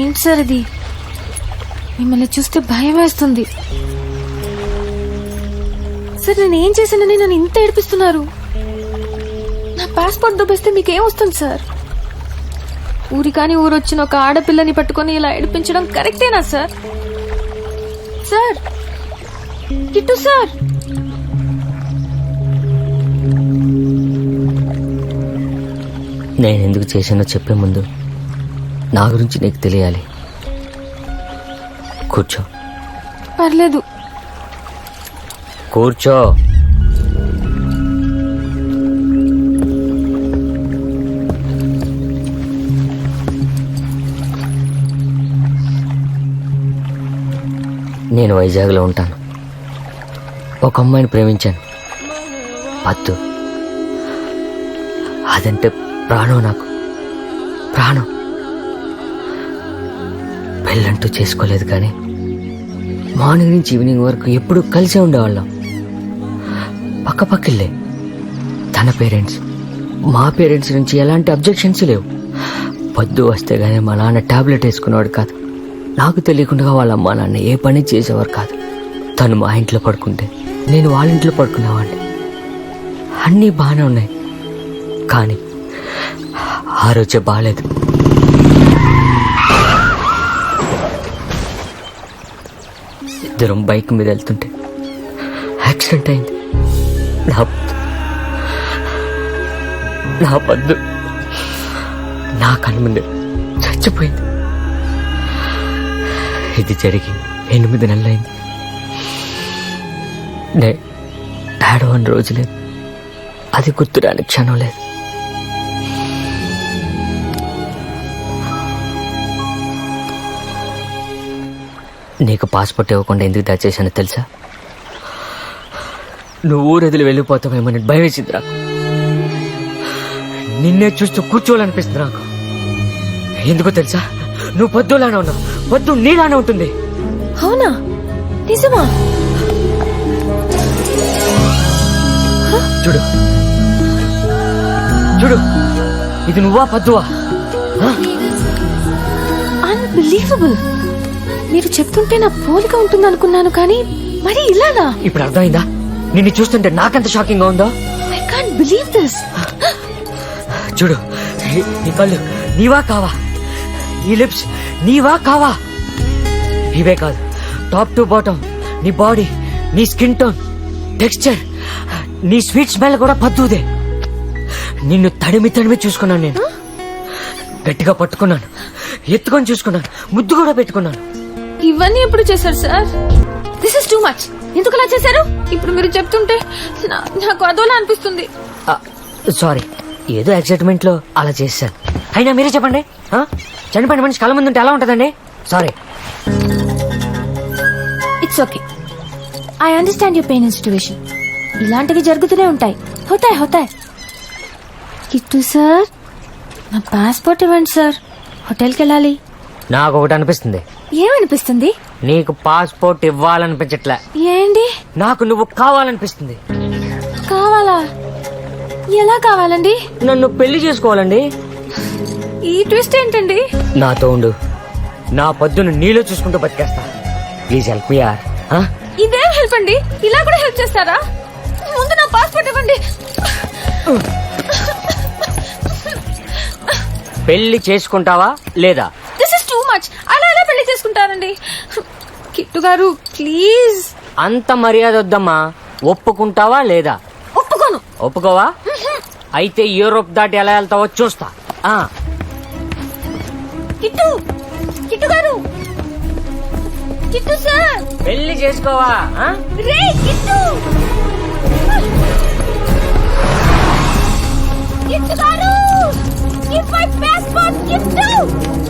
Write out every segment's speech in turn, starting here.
ఏంటి సార్ ఇది? మిమ్మల్ని చూస్తే భయం వేస్తుంది. సార్ నేను ఏం చేశానని నన్ను ఇంత ఏడిపిస్తున్నారు? నా పాస్పోర్ట్ దుబ్బేస్తే మీకేం వస్తుంది సార్? ఊరి కాని ఊరు వచ్చిన ఒక ఆడపిల్లని పట్టుకొని ఇలా ఏడిపించడం కరెక్టేనా సార్? సార్! Kit sir! నేను ఎందుకు చేశానో చెప్పే ముందు నా గురించి నీకు తెలియాలి. కూర్చో. పర్లేదు. కూర్చో. నేను వైజాగ్లో ఉంటాను. ఒక అమ్మాయిని ప్రేమించాను. పద్దు. అదంటే ప్రాణం నాకు. ప్రాణం. పెళ్ళంటూ చేసుకోలేదు కానీ మార్నింగ్ నుంచి ఈవినింగ్ వరకు ఎప్పుడు కలిసే ఉండేవాళ్ళం. పక్క పక్కలే తన పేరెంట్స్. మా పేరెంట్స్ నుంచి ఎలాంటి అబ్జెక్షన్స్ లేవు. పొద్దు వస్తే కానీ మా నాన్న టాబ్లెట్ వేసుకునేవాడు కాదు. నాకు తెలియకుండా వాళ్ళ అమ్మా నాన్న ఏ పని చేసేవారు కాదు. తను మా ఇంట్లో పడుకుంటే నేను వాళ్ళ ఇంట్లో పడుకునేవాడిని. అన్నీ బాగానే ఉన్నాయి. కానీ ఆ రోజే బాగాలేదు. ఇద్దరం బైక్ మీద వెళ్తుంటే యాక్సిడెంట్ అయింది. నా నా పద్దు నా కళ్ళ ముందే చచ్చిపోయింది. ఇది జరిగి ఎనిమిది నెలలైంది. నే ఏడవని రోజు లేదు. అది గుర్తురాని క్షణం లేదు. నీకు పాస్పోర్ట్ ఇవ్వకుండా ఎందుకు దాచేసానో తెలుసా? నువ్వు ఊరదిలి వెళ్ళిపోతావేమని భయం వేసింది నాకు. నిన్నే చూస్తూ కూర్చోవాలనిపిస్తుంది నాకు. ఎందుకో తెలుసా? నువ్వు పొద్దులానే ఉన్నావు. పొద్దు నీలానే ఉంటుంది. అవునా? నిజమా? చూడు. చూడు. ఇది నువ్వా పద్దువా? అన్బిలీవబుల్ మీరు చెప్తుంటే నా పోలిక ఉంటుంది అనుకున్నాను కానీ మరి ఇలానా? ఇప్పుడు అర్థమైందా? నిన్ను చూస్తుంటే నాకెంత షాకింగ్గా ఉందో? ఐ కాంట్ బిలీవ్ దిస్ చూడు ఈ కళ్ళు నీవా కావా? ఈ లిప్స్ నీవా కావా? ఇవే కాదు టాప్ టు బాటమ్ నీ బాడీ నీ స్కిన్ టోన్ టెక్స్చర్ నీ స్వీట్ స్మెల్ కూడా పద్దుదే. నిన్ను తడిమి తడిమి చూసుకున్నాను నేను. గట్టిగా పట్టుకున్నాను ఎత్తుకొని చూసుకున్నాను ముద్దు కూడా పెట్టుకున్నాను. ఇవన్నీ ఎప్పుడు చేశారు sir? This is too much ఎందుకు అలా చేశారు? ఇప్పుడు మీరు చెప్తుంటే నా- నాకు అదోలా అనిపిస్తుంది. సారీ ఏదో ఎక్సైట్మెంట్లో అలా చేశాను అయినా మీరే చెప్పండి ఆ? చనిపోయిన మనిషి కళ్ళ ముందు ఉంటే ఎలా ఉంటుందండి? Sorry it's okay I understand your pain situation ఇలాంటివి జరుగుతూనే ఉంటాయి. హోతాయి హోతాయి. కిట్టు సార్. నా పాస్పోర్ట్ ఇవ్వండి సార్. హోటల్కి వెళ్ళాలి. నాకు ఒకటి అనిపిస్తుంది. ఏమనిపిస్తుంది? నీకు పాస్పోర్ట్ ఇవ్వాలనిపించట్లే. ఏంటి? నాకు నువ్వు కావాలనిపిస్తుంది. కావాలా? ఎలా కావాలండి? నన్ను పెళ్ళి చేసుకోవాలండి. ఈ ట్విస్ట్ ఏంటండి? నాతో ఉండు. నా పొద్దును నీలో చూసుకుంటూ బతికేస్తా. ప్లీజ్ హెల్ప్ యార్ ఇదేం హెల్ప్ అండి? ఇలా కూడా హెల్ప్ చేస్తారా? ముందు నా పాస్పోర్ట్ ఇవ్వండి. పెళ్ళి చేసుకుంటావా లేదా దిస్ ఇస్ టూ మచ్ అలా ఎలా పెళ్ళి చేసుకుంటారండి కిట్టు గారు ప్లీజ్. అంత మర్యాద వద్దమ్మా. ఒప్పుకుంటావా లేదా? ఒప్పుకోను. ఒప్పుకోవా? అయితే యూరోప్ దాటి ఎలా వెళ్తావో చూస్తా. ఆ, కిట్టు కిట్టు గారు. కిట్టు సార్. పెళ్ళి చేసుకోవా? ఆ? రే కిట్టు. కిట్టు గారు. Give my passport Kittu.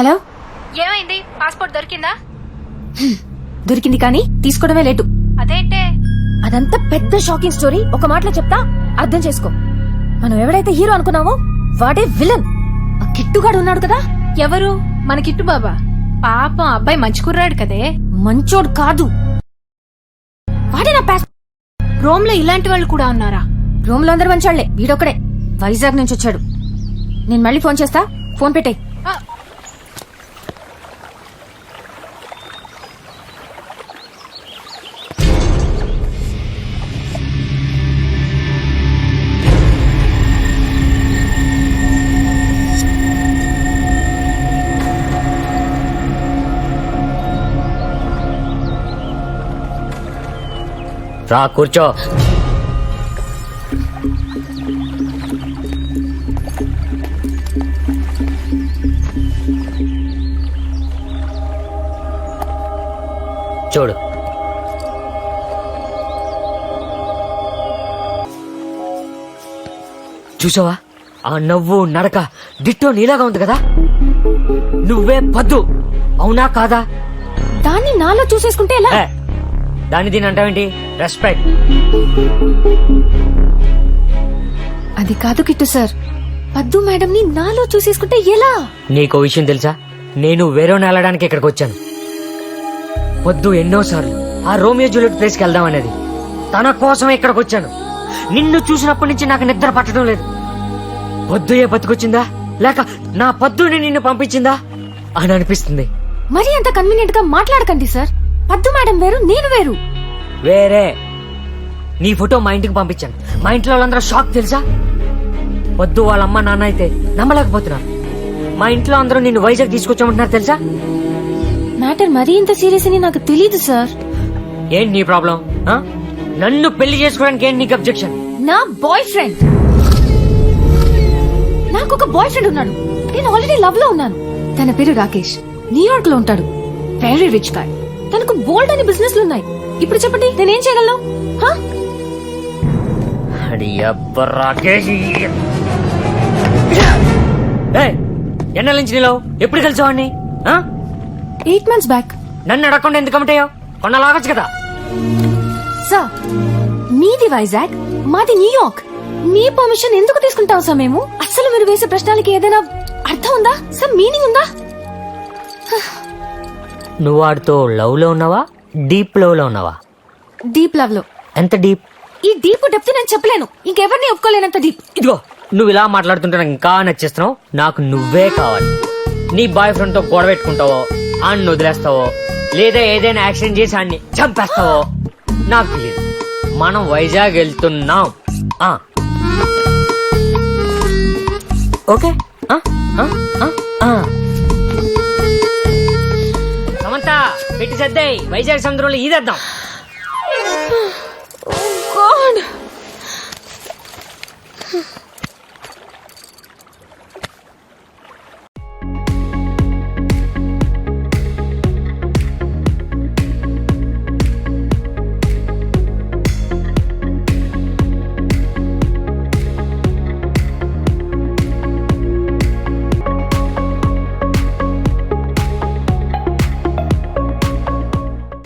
Hello? ఏమైంది? పాస్పోర్ట్ దొరికిందా? దొరికింది కానీ తీసుకోవడమే లేటు. అదేంటే? అదంతా పెద్ద షాకింగ్ స్టోరీ. ఒక మాటలో చెప్తా అర్థం చేసుకో. మనం ఎవడైతే హీరో అనుకున్నామో వాడే విలన్. ఆ కిట్టుగాడు ఉన్నాడు కదా? ఎవరు? మన కిట్టు బాబా. పాపం అబ్బాయి మంచి కుర్రాడు కదే. మంచోడు కాదు. వాడే నా పాస్ రోమ్లో ఇలాంటి వాళ్ళు కూడా ఉన్నారా? రూమ్లో అందరు మంచోళ్ళే వీడొక్కడే. వైజాగ్ నుంచి వచ్చాడు. నేను మళ్ళీ ఫోన్ చేస్తా. ఫోన్ పెట్టే రా కూర్చో. చూడు. చూసావా? ఆ నవ్వు నడక డిట్టో నీలాగా ఉంది కదా? నువ్వే పద్దు. అవునా కాదా? దాన్ని నాలో చూసేసుకుంటే ఎలా? దాన్ని దీని అంటావేంటి రెస్పెక్ట్ అది కాదు కిట్టు సార్. పద్దు మేడం ని నాలో చూసేసుకుంటే ఎలా? నీకో విషయం తెలుసా? నేను వేరే వెళ్ళడానికి ఇక్కడికి వచ్చాను. వద్దు ఎన్నోసార్లు. ఆ రోమియో జూలియట్ ప్లేస్కి వెళ్దాం అనేది. తన కోసమే ఇక్కడికి వచ్చాను. నిన్ను చూసినప్పటి నుంచి నాకు నిద్ర పట్టడం లేదు. వద్దు ఏ బతికొచ్చిందా? లేక నా పద్దుని నిన్ను పంపించిందా? అని అనిపిస్తుంది. మరి అంత కన్వీనియంట్గా మాట్లాడకండి సార్. పద్దు మేడం వేరు నేను వేరు. వేరే. నీ ఫోటో మా ఇంటికి పంపించాను. మా ఇంట్లో వాళ్ళందరూ షాక్ తెలుసా? వద్దు వాళ్ళ అమ్మ నాన్న అయితే నమ్మలేకపోతున్నారు. మా ఇంట్లో అందరూ నిన్ను వైజాగ్ తీసుకొచ్చామంటున్నారు తెలుసా? మ్యాటర్ మరీ ఇంత సీరియస్ అని నాకు తెలీదు సార్. ఏంటి నీ ప్రాబ్లం? నన్ను పెళ్ళి చేసుకోవడానికి ఏంటి నీకు అబ్జెక్షన్ నా బాయ్ ఫ్రెండ్ నాకు ఒక బాయ్ ఫ్రెండ్ ఉన్నాడు. నేను ఆల్రెడీ లవ్లో ఉన్నాను. తన పేరు రాకేష్. న్యూయార్క్లో ఉంటాడు. వెరీ రిచ్ గాయ్ తనకు బోల్డ్ అని బిజినెస్లు ఉన్నాయి. ఇప్పుడు చెప్పండి నేనేం చేయగలను? ఎన్నెల నుంచి నీలో? ఎప్పుడు కలిసేవాడిని? ఎయిట్ మంత్స్ బ్యాక్ నన్ను అడగకుండా ఎందుకు కమిటయ్యో కొన్న లాగొచ్చు కదా. సార్ మీది వైజాగ్ మాది న్యూయార్క్ మీ పర్మిషన్ ఎందుకు తీసుకుంటాం సార్ మేము? అసలు మీరు వేసే ప్రశ్నలకి ఏదైనా అర్థం ఉందా? సార్ మీనింగ్ ఉందా? నువ్వు వాడితో లవ్లో ఉన్నావా? డీప్ లవ్లో ఉన్నావా? డీప్ లవ్లో ఎంత డీప్? ఈ డీప్ డెప్త్ నేను చెప్పలేను. ఇంకెవరిని ఒప్పుకోలేనంత డీప్. ఇదిగో నువ్వు ఇలా మాట్లాడుతుంటే నాకు ఇంకా నచ్చేస్తున్నావు. నాకు నువ్వే కావాలి. నీ బాయ్ ఫ్రెండ్తో గొడవ పెట్టుకుంటావో ఆడిని వదిలేస్తావో లేదా ఏదైనా యాక్సిడెంట్ చేసి ఆడిని చంపేస్తావో నాకు తెలియదు మనం వైజాగ్ వెళ్తున్నాం. ఆ. ఓకే. పెట్టి సర్దాయి వైజాగ్ సముద్రంలో ఈదేద్దాం గాడ్ oh